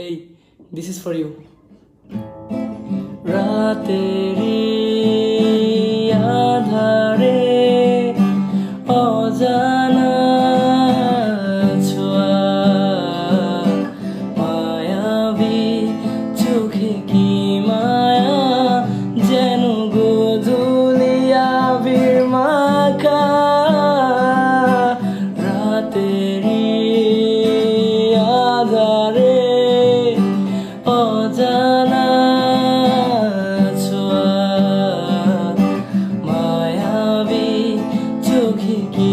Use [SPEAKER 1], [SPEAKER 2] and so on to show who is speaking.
[SPEAKER 1] Hey, this is for you. Rateri adhare ojai. ছোঁয়া মায়াবী চোখে কি